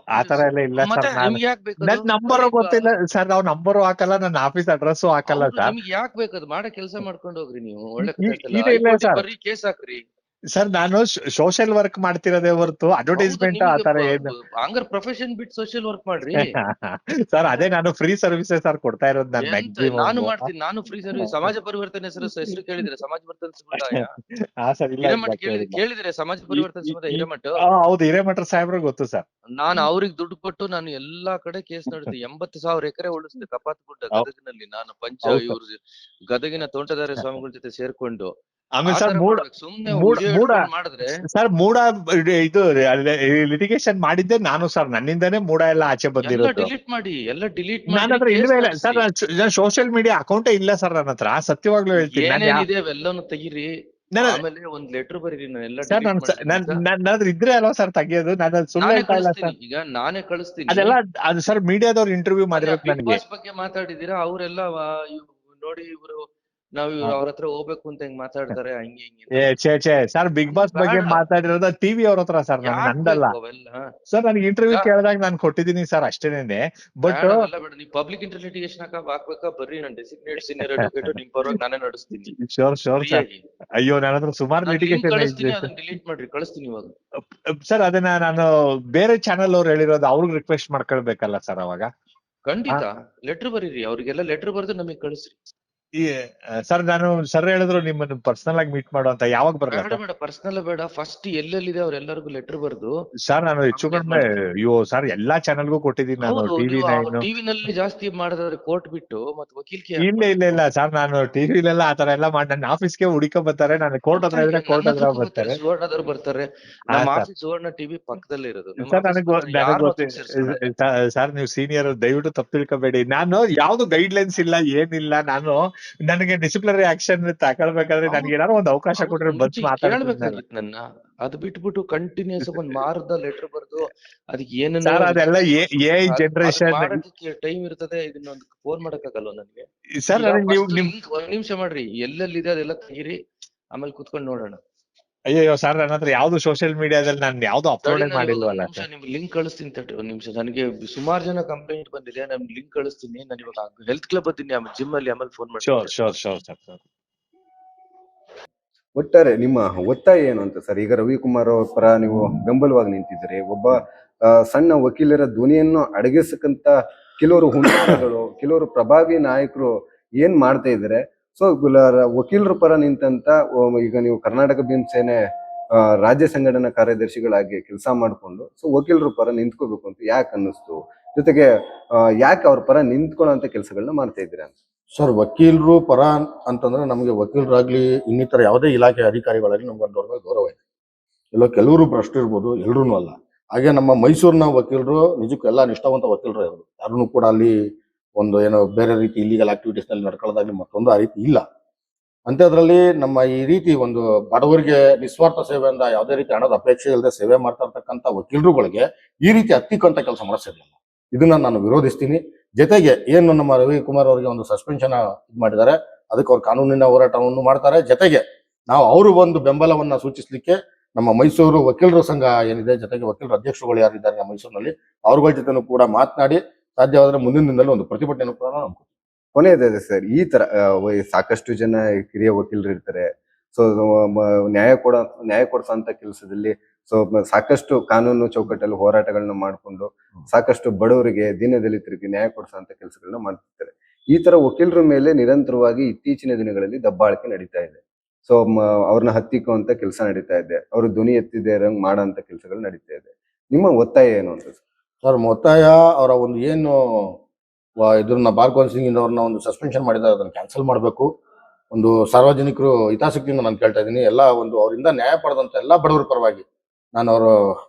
ಆತರ ಎಲ್ಲ ಇಲ್ಲ ನಾನು ನಿಮ್ಗೆ ಯಾಕೆ ಬೇಕು ನನ್ ನಂಬರ್ ಗೊತ್ತಿಲ್ಲ ಸರ್ ನಾವು ನಂಬರ್ ಹಾಕಲ್ಲ ನನ್ನ ಆಫೀಸ್ ಅಡ್ರೆಸ್ ಹಾಕಲ್ಲ ಸರ್. ನಿಮ್ಗೆ ಯಾಕೆ ಬೇಕು ಅದು? ಮಾಡೋ ಕೆಲಸ ಮಾಡ್ಕೊಂಡು ಹೋಗ್ರಿ ನೀವು. ಒಳ್ಳೆ. ಕೇಸ್ ಹಾಕ್ರಿ. ಸರ್ ನಾನು ಸೋಷಿಯಲ್ ವರ್ಕ್ ಮಾಡ್ತಿರೋದೇ ಹೊರತು ಅಡ್ವರ್ಟೈಸ್ಮೆಂಟ್ ಆ ತರ ಏನು? ಹಂಗಾರ ಪ್ರೊಫೆಷನ್ ಬಿಟ್ಟು ಸೋಷಿಯಲ್ ವರ್ಕ್ ಮಾಡ್ರಿ. ಸರ್ ಅದೇ ನಾನು ಫ್ರೀ ಸರ್ವಿಸಸ್ ಸರ್ ಕೊಡ್ತಾ ಇರೋದು ನಾನು ಮ್ಯಾಕ್ಸಿಮಮ್ ನಾನು ಮಾಡ್ತೀನಿ ನಾನು ಫ್ರೀ ಸರ್ವಿಸ್ ಸಮಾಜ ಪರಿವರ್ತನೆ ಹೆಸರು ಹೆಸರು ಕೇಳಿದ್ರೆ ಸಮಾಜ ಪರಿವರ್ತನೆ ಸಮುದಾಯ ಹಾ ಸರ್ ಇಲ್ಲ ಹಿರೇಮಠ ಕೇಳಿದ್ರೆ ಸಮಾಜ ಪರಿವರ್ತನೆ ಸಮುದಾಯ ಹಿರೇಮಠ? ಆ, ಹೌದು ಹಿರೇಮಠ ಸಾಹೇಬ್ರ ಗೊತ್ತು ಸರ್. ನಾನು ಅವ್ರಿಗೆ ದುಡ್ಡು ಕೊಟ್ಟು ನಾನು ಎಲ್ಲಾ ಕಡೆ ಕೇಸ್ ನಡೆಸಿ ಎಂಬತ್ತು ಸಾವಿರ ಎಕರೆ ಉಳಿಸಿದೆ ಕಪಾತ್ ಗುಡ್ಡ. ಗದಗಿನಲ್ಲಿ ನಾನು ಪಂಚ. ಇವ್ರ ಗದಗಿನ ತೋಂಟದಾರ್ಯ ಸ್ವಾಮಿಗಳ ಜೊತೆ ಸೇರ್ಕೊಂಡು. ಆಮೇಲೆ ಸರ್ ಮೂಡ ಮೂಡ- ಸರ್ ಮೂಡ ಇದು ಲಿಟಿಗೇಷನ್ ಮಾಡಿದ್ದೆ ನಾನು ಸರ್. ನನ್ನಿಂದಾನೇ ಮೂಡ ಎಲ್ಲ ಆಚೆ ಬಂದಿರೋದು. ಮಾಡಿ ಎಲ್ಲ ಡಿಲೀಟ್ ನನ್ನ ಹತ್ರ ಮಾಡಿ ಇಲ್ವೇ ಇಲ್ಲ. ಸರ್ ನಾನು ಸೋಷಿಯಲ್ ಮೀಡಿಯಾ ಅಕೌಂಟೇ ಇಲ್ಲ ಸರ್ ನನ್ನ ಹತ್ರ ಸತ್ಯವಾಗ್ಲೂ ಹೇಳ್ತೀನಿ. ಎಲ್ಲಾನು ತೆಗೀರಿ. ಆಮೇಲೆ ಒಂದ್ ಲೆಟರ್ ಬರೀರಿ ನಾನು ಎಲ್ಲ ಸರ್ delete ನನ್ ಮಾಡ್ತೀನಿ ನನ್ ಹತ್ರ ಇದ್ರೆ ಅಲ್ವಾ ಸರ್ ತೆಗಿಯೋದು? ನಾನು ಸುಮ್ಮನೆ ಹೇಳ್ತಾ ಇಲ್ಲ ಸರ್. ಈಗ ನಾನೇ ಕಳಿಸ್ತೀನಿ. ಅದೆಲ್ಲ ಅದು ಸರ್ ಮೀಡಿಯಾದವ್ರು ಇಂಟರ್ವ್ಯೂ ಮಾಡಿರೋದು ನನಗೆ. ಬಗ್ಗೆ ಮಾತಾಡಿದೀರಾ ಅವರೆಲ್ಲ ನೋಡಿ ಇವರು ನಾವು ಇವ್ರು. ಅವ್ರ ಹತ್ರ ಹೋಗ್ಬೇಕು ಅಂತ ಹೆಂಗ್ ಮಾತಾಡ್ತಾರೆ ಹಂಗೆ ಹಿಂಗೆ ಏ ಛೇ ಛೇ ಸರ್ ಬಿಗ್ ಬಾಸ್ ಬಗ್ಗೆ ಬೇಡ. ಮಾತಾಡಿರೋದು ಟಿವಿ ಅವ್ರ ಹತ್ರ ಸರ್ ನಾನು ಯಾಕ್ ನಂದಲ್ಲ. ಬೇಕು ಅವೆಲ್ಲ ಸರ್ ನನಗೆ ಇಂಟರ್ವ್ಯೂ ಯಾ- ಕೇಳಿದಾಗ ನಾನು ಕೊಟ್ಟಿದ್ದೀನಿ ಸರ್ ಅಷ್ಟೇನೆ ಬಟ್ ಬೇಡ ಅವೆಲ್ಲ ಬೇಡ. ನೀವು ಪಬ್ಲಿಕ್ ಇಂಟರ್ಲಿಟಿಗೇಷನ್ ಹಾಕ ಹಾಕ್ಬೇಕಾ? ಬರ್ರಿ ನಾನು ಡೆಸಿಗ್ನೇಟ್ ಸೀನಿಯರ್ ಅಡ್ವೊಕೇಟ್ ನಿಮ್ ಪರವಾಗಿ ನಾನೇ ನಡೆಸ್ತೀನಿ. ಶೋರ್ ಶೋರ್ ಸರ್ ಫ್ರೀಯಾಗಿ ಅಯ್ಯೋ ನನ್ನ ಹತ್ರ ಸುಮಾರು ನಾನು ಕಳಿಸ್ತೀನಿ ಲಿಟಿಗೇಷನ್ ಅದನ್ನ ಡಿಲೀಟ್ ಮಾಡ್ರಿ ಕಳಿಸ್ತೀನಿ ಇವಾಗ. ಸರ್ ಅದನ್ನ ನಾನು ಬೇರೆ ಚಾನೆಲ್ ಅವ್ರು ಹೇಳಿರೋದು ಅವ್ರಿಗೆ ರಿಕ್ವೆಸ್ಟ್ ಮಾಡ್ಕೊಳ್ಬೇಕಲ್ಲ ಸರ್ ಅವಾಗ? ಖಂಡಿತ. ಲೆಟರ್ ಬರೀರಿ ಅವ್ರಿಗೆಲ್ಲ ಲೆಟರ್ ಬರೆದು ನಮಗೆ ಕಳಿಸ್ರಿ. ಈ ಸರ್ ನಾನು ಸರ್ ಹೇಳಿದ್ರು ನಿಮ್ಮನ್ನು ಪರ್ಸನಲ್ ಆಗಿ ಮೀಟ್ ಮಾಡೋ ಅಂತ ಯಾವಾಗ ಬರಲ್ಲ ಬೇಡ ಪರ್ಸನಲ್ ಬೇಡ ಫಸ್ಟ್ ಎಲ್ಲೆಲ್ಲಿದೆ ಅವ್ರೆಲ್ಲರಿಗೂ ಲೆಟರ್ ಬರ್ದು. ಸರ್ ನಾನು ಹೆಚ್ಚು ಕಡಿಮೆ ಅಯ್ಯೋ ಸರ್ ಎಲ್ಲಾ ಚಾನಲ್ಗೂ ಕೊಟ್ಟಿದ್ದೀನಿ ನಾನು ಟಿವಿ ಟಿವಿ ನೈನ್ ಟಿವಿನಲ್ಲಿ ಜಾಸ್ತಿ ಮಾಡಿದ್ರೆ ಕೋರ್ಟ್ ಬಿಟ್ಟು ಮತ್ತೆ ವಕೀಲ್ಕೆ ಇಲ್ಲ ಇಲ್ಲ ಇಲ್ಲ ಸರ್ ನಾನು ಟಿವಿ ಎಲ್ಲ ಆತರ ಎಲ್ಲ ಮಾಡಿ ನನ್ನ ಆಫೀಸ್ಗೆ ಹುಡುಕ ಬರ್ತಾರೆ ನಾನು ಕೋರ್ಟ್ ಹತ್ರ ಇದ್ರೆ ಕೋರ್ಟ್ ಹತ್ರ ಬರ್ತಾರೆ. ಸುವರ್ಣದವ್ರು ಬರ್ತಾರೆ. ನಮ್ಮ ಆಫೀಸ್ ಸುವರ್ಣ ಟಿವಿ ಪಕ್ಕದಲ್ಲಿ ಇರೋದು. ಸರ್ ನನಗೆ. ಸರ್ ನೀವು ಸೀನಿಯರ್ ದಯವಿಟ್ಟು ತಪ್ಪು ತಿಳ್ಕೊಬೇಡಿ. ನಾನು ಯಾವ್ದು ಗೈಡ್ ಲೈನ್ಸ್ ಇಲ್ಲ ಏನಿಲ್ಲ ನಾನು ನನಗೆ ಡಿಸಿಪ್ಲಿನರಿ ಆಕ್ಷನ್ ತಗೊಳ್ಬೇಕಾದ್ರೆ ನನ್ಗೆ ಏನಾದ್ರು ಒಂದು ಅವಕಾಶ ಕೊಟ್ಟರೆ ಕೊಟ್ರೆ ಬಂದು ಕೇಳ್ಬೇಕಾಗಿತ್ತು ನನ್ನ. ಅದ್ ಬಿಟ್ಬಿಟ್ಟು ಕಂಟಿನ್ಯೂಸ್ ಒಂದು ಮಾರದ ಲೆಟರ್ ಬರ್ದು ಅದಕ್ಕೆ ಏನೇನೋ ಸರ್ ಅದೆಲ್ಲ ಎ ಜನರೇಷನ್ ಟೈಮ್ ಇರ್ತದೆ ಇದನ್ನೊಂದು ಫೋನ್ ಮಾಡಕ್ಕಾಗಲ್ಲ ನನಗೆ? ಸರ್ ನನಗೆ ನೀವು ನಿಮ್ ಒಂದ್ ನಿಮಿಷ ಮಾಡ್ರಿ. ಎಲ್ಲೆಲ್ಲಿದೆ ಅದೆಲ್ಲ ತೆಗೀರಿ. ಆಮೇಲೆ ಕುತ್ಕೊಂಡು ನೋಡೋಣ. ಅಯ್ಯೋ ಸರ್ ನನ್ನ ಹತ್ರ ಯಾವ್ದು ಸೋಷಿಯಲ್ ಮೀಡಿಯಾದಲ್ಲಿ ನಾನು ಯಾವ್ದು ಅಪ್ಲೋಡ್ ಮಾಡಿಲ್ವಲ್ಲ ನಿಮ್ಗೆ ಲಿಂಕ್ ಕಳಿಸ್ತೀನಿ ತಡಿ ಒಂದ್ ನಿಮಿಷ. ನನಗೆ ಸುಮಾರು ಜನ ಕಂಪ್ಲೇಂಟ್ ಬಂದಿದೆ ನಾನು ಲಿಂಕ್ ಕಳಿಸ್ತೀನಿ. ನಾನು ಇವಾಗ ಹೆಲ್ತ್ ಕ್ಲಬ್ ಬರ್ತೀನಿ ಆಮೇಲೆ ಜಿಮ್ ಅಲ್ಲಿ ಆಮೇಲೆ ಫೋನ್ ಶೋರ್ ಮಾಡ್ತೀನಿ ಶೋರ್ ಶೋರ್ ಸರ್ ಒಟ್ಟಾರೆ ನಿಮ್ಮ ಒತ್ತಾಯ ಏನು ಅಂತ ಸರ್? ಈಗ ರವಿಕುಮಾರ್ ಅವ್ರ ಪರ ನೀವು ಬೆಂಬಲವಾಗಿ ನಿಂತಿದ್ದೀರಿ. ಒಬ್ಬ ಆ, ಸಣ್ಣ ವಕೀಲರ ಧ್ವನಿಯನ್ನು ಅಡಗಿಸಕ್ಕಂತ ಕೆಲವರು ಹುನ್ನಾರಗಳು ಕೆಲವರು ಪ್ರಭಾವಿ ನಾಯಕರು ಏನ್ ಮಾಡ್ತಾ ಇದ್ದಾರೆ? ಸೊ ವಕೀಲರ ಪರ ನಿಂತಂತ ಈಗ ನೀವು ಕರ್ನಾಟಕ ಭೀಮಸೇನೆ ರಾಜ್ಯ ಸಂಘಟನಾ ಕಾರ್ಯದರ್ಶಿಗಳಾಗಿ ಕೆಲಸ ಮಾಡಿಕೊಂಡು ಸೊ ವಕೀಲರ ಪರ ನಿಂತ್ಕೋಬೇಕು ಅಂತ ಯಾಕೆ ಅನ್ನಿಸ್ತು? ಜೊತೆಗೆ ಯಾಕೆ ಅವ್ರ ಪರ ನಿಂತ್ಕೊಳ್ಳೋಂತ ಕೆಲಸಗಳನ್ನ ಮಾಡ್ತಾ ಇದ್ದೀರಾ ಅಂತ? ಸರ್, ವಕೀಲರು ಪರ ಅಂತಂದ್ರೆ ನಮಗೆ ವಕೀಲರಾಗ್ಲಿ ಇನ್ನಿತರ ಯಾವುದೇ ಇಲಾಖೆ ಅಧಿಕಾರಿಗಳಾಗಲಿ ನಮ್ಗೊಂದು ಮೇಲೆ ಗೌರವ ಇದೆ. ಎಲ್ಲೋ ಕೆಲವರು ಭ್ರಷ್ಟ ಇರ್ಬೋದು ಎಲ್ಲರೂ ಅಲ್ಲ. ಹಾಗೆ ನಮ್ಮ ಮೈಸೂರಿನ ವಕೀಲರು ನಿಜಕ್ಕೂ ಎಲ್ಲ ನಿಷ್ಠಾವಂತ ವಕೀಲರು ಇರೋದು ಕೂಡ ಅಲ್ಲಿ ಒಂದು ಏನೋ ಬೇರೆ ರೀತಿ ಇಲ್ಲಿಗಲ್ ಆಕ್ಟಿವಿಟೀಸ್ನಲ್ಲಿ ನಡ್ಕೊಳ್ಳೋದಾಗ್ಲಿ ಮತ್ತೊಂದು ಆ ರೀತಿ ಇಲ್ಲ. ಅಂತದ್ರಲ್ಲಿ ನಮ್ಮ ಈ ರೀತಿ ಒಂದು ಬಡವರಿಗೆ ನಿಸ್ವಾರ್ಥ ಸೇವೆಯಿಂದ ಯಾವುದೇ ರೀತಿ ಹಣದ ಅಪೇಕ್ಷೆ ಇಲ್ಲದೆ ಸೇವೆ ಮಾಡ್ತಾ ಇರ್ತಕ್ಕಂಥ ವಕೀಲರುಗಳಿಗೆ ಈ ರೀತಿ ಹತ್ತಿಕ್ಕಂತ ಕೆಲಸ ಮಾಡಿಸಿರ್ಲಿಲ್ಲ ಇದನ್ನ ನಾನು ವಿರೋಧಿಸ್ತೀನಿ. ಜೊತೆಗೆ ಏನು ನಮ್ಮ ರವಿಕುಮಾರ್ ಅವರಿಗೆ ಒಂದು ಸಸ್ಪೆನ್ಷನ್ ಇದು ಮಾಡಿದ್ದಾರೆ, ಅದಕ್ಕೆ ಅವ್ರು ಕಾನೂನಿನ ಹೋರಾಟವನ್ನು ಮಾಡ್ತಾರೆ. ಜೊತೆಗೆ ನಾವು ಅವರು ಒಂದು ಬೆಂಬಲವನ್ನ ಸೂಚಿಸಲಿಕ್ಕೆ ನಮ್ಮ ಮೈಸೂರು ವಕೀಲರ ಸಂಘ ಏನಿದೆ, ಜೊತೆಗೆ ವಕೀಲರ ಅಧ್ಯಕ್ಷರುಗಳು ಯಾರಿದ್ದಾರೆ ನಮ್ಮ ಮೈಸೂರಿನಲ್ಲಿ, ಅವ್ರಗಳ ಜೊತೆನೂ ಕೂಡ ಮಾತನಾಡಿ ಸಾಧ್ಯವಾದ್ರೆ ಮುಂದಿನ ದಿನದಲ್ಲಿ ಒಂದು ಪ್ರತಿಭಟನೆ ಕೂಡ ನಾವು ಕೊನೆಯದೇ ಸರ್ ಈ ತರ ಸಾಕಷ್ಟು ಜನ ಕಿರಿಯ ವಕೀಲರು ಇರ್ತಾರೆ. ಸೊ ನ್ಯಾಯ ಕೊಡ ನ್ಯಾಯ ಕೊಡಿಸೋಂತ ಕೆಲಸದಲ್ಲಿ ಸೊ ಸಾಕಷ್ಟು ಕಾನೂನು ಚೌಕಟ್ಟಲ್ಲಿ ಹೋರಾಟಗಳನ್ನ ಮಾಡಿಕೊಂಡು ಸಾಕಷ್ಟು ಬಡವರಿಗೆ ದೀನದಲಿತರಿಗೆ ನ್ಯಾಯ ಕೊಡಿಸೋಂತ ಕೆಲಸಗಳನ್ನ ಮಾಡ್ತಿರ್ತಾರೆ. ಈ ತರ ವಕೀಲರ ಮೇಲೆ ನಿರಂತರವಾಗಿ ಇತ್ತೀಚಿನ ದಿನಗಳಲ್ಲಿ ದಬ್ಬಾಳಿಕೆ ನಡೀತಾ ಇದೆ. ಸೊ ಅವ್ರನ್ನ ಹತ್ತಿಕ್ಕುವಂತ ಕೆಲಸ ನಡೀತಾ ಇದೆ. ಅವರು ಧ್ವನಿ ಎತ್ತಿದೆ ಮಾಡೋಂತ ಕೆಲಸಗಳು ನಡೀತಾ ಇದೆ. ನಿಮ್ಮ ಒತ್ತಾಯ ಏನು ಅಂತ ಸರ್? ಮೊತ್ತಾಯ ಅವರ ಒಂದು ಏನು ಇದ್ರನ್ನ ಇದನ್ನ ಸಿಂಗ್ ಅವ್ರನ್ನ ಒಂದು ಸಸ್ಪೆನ್ಷನ್ ಮಾಡಿದ್ದಾರೆ ಅದನ್ನ ಕ್ಯಾನ್ಸಲ್ ಮಾಡಬೇಕು. ಒಂದು ಸಾರ್ವಜನಿಕರು ಹಿತಾಸಕ್ತಿಯಿಂದ ನಾನು ಕೇಳ್ತಾ ಇದ್ದೀನಿ. ಎಲ್ಲ ಒಂದು ಅವರಿಂದ ನ್ಯಾಯ ಪಡೆದಂತ ಎಲ್ಲ ಬಡವರ ಪರವಾಗಿ ನಾನು ಅವರ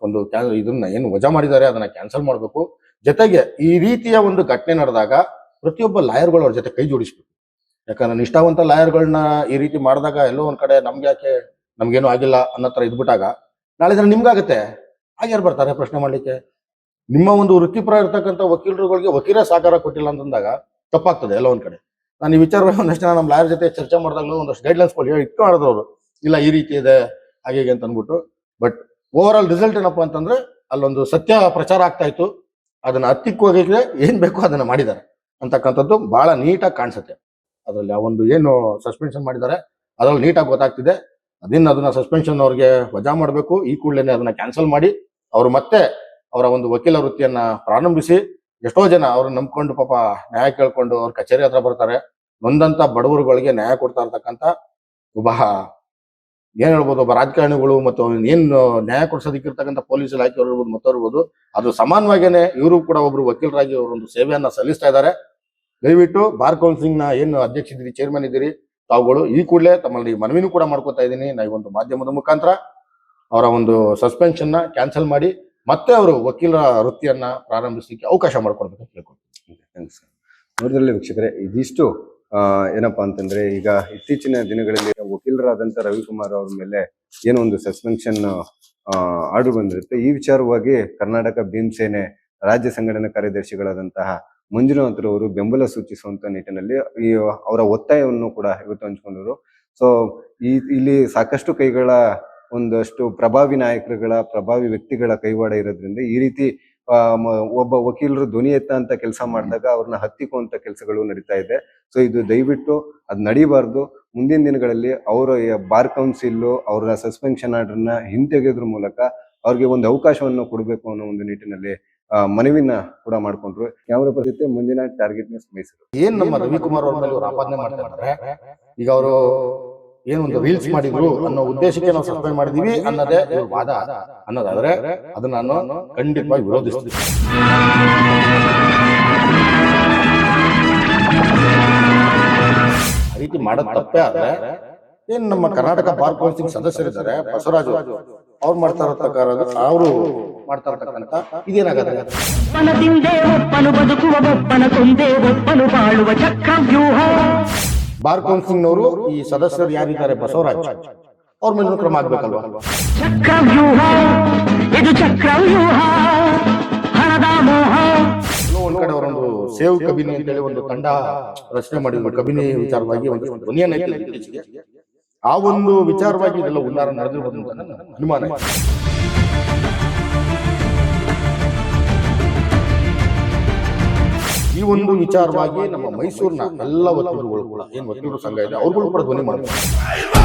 ಒಂದು ಇದನ್ನ ಏನು ವಜಾ ಮಾಡಿದ್ದಾರೆ, ಅದನ್ನ ಕ್ಯಾನ್ಸಲ್ ಮಾಡಬೇಕು. ಜೊತೆಗೆ ಈ ರೀತಿಯ ಒಂದು ಘಟನೆ ನಡೆದಾಗ ಪ್ರತಿಯೊಬ್ಬ ಲಾಯರ್ಗಳು ಅವ್ರ ಜೊತೆ ಕೈ ಜೋಡಿಸ್ಬೇಕು. ಯಾಕಂದ್ರೆ ನಿಷ್ಠಾವಂತ ಲಾಯರ್ಗಳನ್ನ ಈ ರೀತಿ ಮಾಡಿದಾಗ ಎಲ್ಲೋ ಒಂದ್ ಕಡೆ ನಮ್ಗೆ ಯಾಕೆ ನಮ್ಗೇನು ಆಗಿಲ್ಲ ಅನ್ನೋ ತರ ಇದ್ಬಿಟ್ಟಾಗ ನಾಳೆ ದಿನ ನಿಮ್ಗಾಗತ್ತೆ. ಆಗ್ಯಾರು ಬರ್ತಾರೆ ಪ್ರಶ್ನೆ ಮಾಡ್ಲಿಕ್ಕೆ? ನಿಮ್ಮ ಒಂದು ವೃತ್ತಿಪರ ಇರ್ತಕ್ಕಂಥ ವಕೀಲರುಗಳಿಗೆ ವಕೀಲ ಸಹಕಾರ ಕೊಟ್ಟಿಲ್ಲ ಅಂತಂದಾಗ ತಪ್ಪಾಗ್ತದೆ ಎಲ್ಲ ಒಂದ್ ಕಡೆ. ನಾನು ಈ ವಿಚಾರ ಒಂದಷ್ಟು ನಮ್ಮ ಲಾಯರ್ ಜೊತೆ ಚರ್ಚೆ ಮಾಡಿದಾಗಲೂ ಒಂದಷ್ಟು ಗೈಡ್ಲೈನ್ಸ್ ಕೊಡಿ. ಇಟ್ಟು ಮಾಡಿದವರು ಇಲ್ಲ, ಈ ರೀತಿ ಇದೆ ಹಾಗೆ ಹೀಗೆ ಅಂತ ಅಂದ್ಬಿಟ್ಟು. ಬಟ್ ಓವರ್ ಆಲ್ ರಿಸಲ್ಟ್ ಏನಪ್ಪಾ ಅಂತಂದ್ರೆ, ಅಲ್ಲೊಂದು ಸತ್ಯ ಪ್ರಚಾರ ಆಗ್ತಾ ಇತ್ತು. ಅದನ್ನ ಹತ್ತಿಕ್ಕೆ ಹೋಗಿದ್ರೆ ಏನ್ ಬೇಕೋ ಅದನ್ನ ಮಾಡಿದ್ದಾರೆ. ಅಂತಕ್ಕಂಥದ್ದು ಬಹಳ ನೀಟಾಗಿ ಕಾಣಿಸುತ್ತೆ. ಅದರಲ್ಲಿ ಆ ಒಂದು ಏನು ಸಸ್ಪೆನ್ಷನ್ ಮಾಡಿದ್ದಾರೆ, ಅದ್ರಲ್ಲಿ ನೀಟಾಗಿ ಗೊತ್ತಾಗ್ತಿದೆ. ಅದನ್ನ ಅದನ್ನ ಸಸ್ಪೆನ್ಷನ್ ಅವ್ರಿಗೆ ವಜಾ ಮಾಡಬೇಕು. ಈ ಕೂಡಲೇ ಅದನ್ನ ಕ್ಯಾನ್ಸಲ್ ಮಾಡಿ. ಅವರು ಮತ್ತೆ ಅವರ ಒಂದು ವಕೀಲ ವೃತ್ತಿಯನ್ನ ಪ್ರಾರಂಭಿಸಿ ಎಷ್ಟೋ ಜನ ಅವ್ರನ್ನ ನಂಬ್ಕೊಂಡು ಪಾಪ ನ್ಯಾಯ ಕೇಳ್ಕೊಂಡು ಅವ್ರ ಕಚೇರಿ ಹತ್ರ ಬರ್ತಾರೆ. ನೊಂದಂತ ಬಡವರುಗಳಿಗೆ ನ್ಯಾಯ ಕೊಡ್ತಾ ಇರ್ತಕ್ಕಂಥ ಒಬ್ಬ ಏನ್ ಹೇಳ್ಬೋದು, ಒಬ್ಬ ರಾಜಕಾರಣಿಗಳು ಮತ್ತು ಏನ್ ನ್ಯಾಯ ಕೊಡ್ಸೋದಕ್ಕಿರ್ತಕ್ಕಂಥ ಪೊಲೀಸ್ ಇಲಾಖೆಯವರು ಇರ್ಬೋದು ಮತ್ತೆ ಇರ್ಬೋದು, ಅದು ಸಮಾನವಾಗೇನೆ ಇವರು ಕೂಡ ಒಬ್ರು ವಕೀಲರಾಗಿ ಅವರೊಂದು ಸೇವೆಯನ್ನ ಸಲ್ಲಿಸ್ತಾ ಇದ್ದಾರೆ. ದಯವಿಟ್ಟು ಬಾರ್ ಕೌನ್ಸಿಲಿಂಗ್ನ ಏನು ಅಧ್ಯಕ್ಷ ಇದ್ದೀರಿ ಚೇರ್ಮನ್ ಇದ್ದೀರಿ ತಾವುಗಳು ಈ ಕೂಡಲೇ ತಮ್ಮಲ್ಲಿ ಮನವಿನೂ ಕೂಡ ಮಾಡ್ಕೊತಾ ಇದ್ದೀನಿ. ನಾ ಒಂದು ಮಾಧ್ಯಮದ ಮುಖಾಂತರ ಅವರ ಒಂದು ಸಸ್ಪೆನ್ಷನ್ನ ಕ್ಯಾನ್ಸಲ್ ಮಾಡಿ ಮತ್ತೆ ಅವರು ವಕೀಲರ ವೃತ್ತಿಯನ್ನ ಪ್ರಾರಂಭಿಸಲಿಕ್ಕೆ ಅವಕಾಶ ಮಾಡ್ಕೊಡ್ಬೇಕು ಅಂತ ಕೇಳ್ಕೊಳ್ತೀನಿ ಥ್ಯಾಂಕ್ಸ್ ನೋಡಿದ್ರಲ್ಲಿ ವೀಕ್ಷಕರೇ, ಇದಿಷ್ಟು ಏನಪ್ಪಾ ಅಂತಂದ್ರೆ, ಈಗ ಇತ್ತೀಚಿನ ದಿನಗಳಲ್ಲಿ ವಕೀಲರಾದಂತ ರವಿಕುಮಾರ್ ಅವ್ರ ಮೇಲೆ ಏನೋ ಒಂದು ಸಸ್ಪೆನ್ಷನ್ ಆರ್ಡರ್ ಬಂದಿರುತ್ತೆ. ಈ ವಿಚಾರವಾಗಿ ಕರ್ನಾಟಕ ಭೀಮಸೇನೆ ರಾಜ್ಯ ಸಂಘಟನಾ ಕಾರ್ಯದರ್ಶಿಗಳಾದಂತಹ ಮಂಜುನಾಥ್ರವರು ಬೆಂಬಲ ಸೂಚಿಸುವಂತ ನಿಟ್ಟಿನಲ್ಲಿ ಈ ಅವರ ಒತ್ತಾಯವನ್ನು ಕೂಡ ಇವತ್ತು ಹಂಚ್ಕೊಂಡರು ಸೊ ಈ, ಇಲ್ಲಿ ಸಾಕಷ್ಟು ಕೈಗಳ ಒಂದಷ್ಟು ಪ್ರಭಾವಿ ನಾಯಕರುಗಳ ಪ್ರಭಾವಿ ವ್ಯಕ್ತಿಗಳ ಕೈವಾಡ ಇರೋದ್ರಿಂದ ಈ ರೀತಿ ಒಬ್ಬ ವಕೀಲರು ಧ್ವನಿ ಎತ್ತ ಅಂತ ಕೆಲಸ ಮಾಡಿದಾಗ ಅವ್ರನ್ನ ಹತ್ತಿಕ್ಕುವಂತ ಕೆಲಸಗಳು ನಡೀತಾ ಇದೆ. ಸೊ ಇದು ದಯವಿಟ್ಟು ಅದ್ ನಡೀಬಾರ್ದು. ಮುಂದಿನ ದಿನಗಳಲ್ಲಿ ಅವರ ಬಾರ್ ಕೌನ್ಸಿಲ್ ಅವರ ಸಸ್ಪೆನ್ಷನ್ ಆರ್ಡರ್ನ ಹಿಂತೆಗೆದ್ರ ಮೂಲಕ ಅವ್ರಿಗೆ ಒಂದು ಅವಕಾಶವನ್ನು ಕೊಡಬೇಕು ಅನ್ನೋ ಒಂದು ನಿಟ್ಟಿನಲ್ಲಿ ಮನವಿನ ಕೂಡ ಮಾಡ್ಕೊಂಡ್ರು. ಕ್ಯಾಮ್ರಾ ಪರಿಸ್ಥಿತಿ? ಮುಂದಿನ ಟಾರ್ಗೆಟ್ ನ್ಯೂಸ್ ಮೈಸೂರು. ಏನ್ ನಮ್ಮ ರವಿಕುಮಾರ್ ಅವ್ರ ಮೇಲೆ ಆಪಾದನೆ ಮಾಡ್ತಾ ಈಗ ಅವರು ಏನೊಂದು ರೀಲ್ಸ್ ಮಾಡಿದ್ರು ಅನ್ನೋ ಉದ್ದೇಶಕ್ಕೆ ನಾವು ಸಬ್ಸ್ಕ್ರೈಬ್ ಮಾಡಿದೀವಿ ಅನ್ನೋದೇ ಇವ್ರ ವಾದ. ಅನ್ನೋದಾದ್ರೆ ಅದನ್ನ ನಾನು ಖಂಡಿತವಾಗಿ ವಿರೋಧಿಸ್ತೀನಿ. ಆ ರೀತಿ ಮಾಡೋದ್ ತಪ್ಪೇ ಆದ್ರೆ ಏನ್ ನಮ್ಮ ಕರ್ನಾಟಕ ಬಾರ್ ಕೌನ್ಸಿಲ್ ಸದಸ್ಯರಿದ್ದಾರೆ ಬಸವರಾಜು ಅವ್ರು. ಮಾಡ್ತಾ ಇರತಕ್ಕ ಅವರು ಮಾಡ್ತಾ ಇರ್ತಕ್ಕಂಥ ಇದೇನಾಗತ್ತೆ? ಒಪ್ಪನ ತಿಂದೆ ಒಪ್ಪನು ಬದುಕುವ ಒಪ್ಪನ ಕೊಂದೆ ಒಪ್ಪನು ಬಾಳುವ ಚಕ್ರವ್ಯೂಹ ಬಾರ್ ಕೌನ್ಸಿಲ್ನವರು ಈ ಸದಸ್ಯರು ಯಾರಿದ್ದಾರೆ ಬಸವರಾಜ್? ಅವ್ರ ಮೇಲೆ ಕ್ರಮ ಆಗ್ಬೇಕಲ್ವಾ? ಚಕ್ರವ್ಯೂಹ ಇದು ಚಕ್ರವ್ಯೂಹ ಹಣದ ಮೋಹ. ಎಲ್ಲೋ ಒಂದ್ ಕಡೆ ಅವರೊಂದು ಸೇವ್ ಕಬಿನಿ ಅಂತೇಳಿ ಒಂದು ತಂಡ ರಚನೆ ಮಾಡಿದ್ರು. ಕಬಿನಿ ವಿಚಾರವಾಗಿ ಒಂದು ಧ್ವನಿಯನ್ನ ಆ ಒಂದು ವಿಚಾರವಾಗಿ ಇದೆಲ್ಲ ಉನ್ನಾರ ನಡೆದಿರ್ಬೋದು ಅಂತ ನನ್ನ ಅನುಮಾನ ಈ ಒಂದು ವಿಚಾರವಾಗಿ ನಮ್ಮ ಮೈಸೂರಿನ ಎಲ್ಲ ವಕೀಲರುಗಳು ಕೂಡ ಏನು ವಕೀಲರು ಸಂಘ ಇದೆ ಅವ್ರುಗಳು ಕೂಡ ಧ್ವನಿ ಮಾಡಿದ್ರು.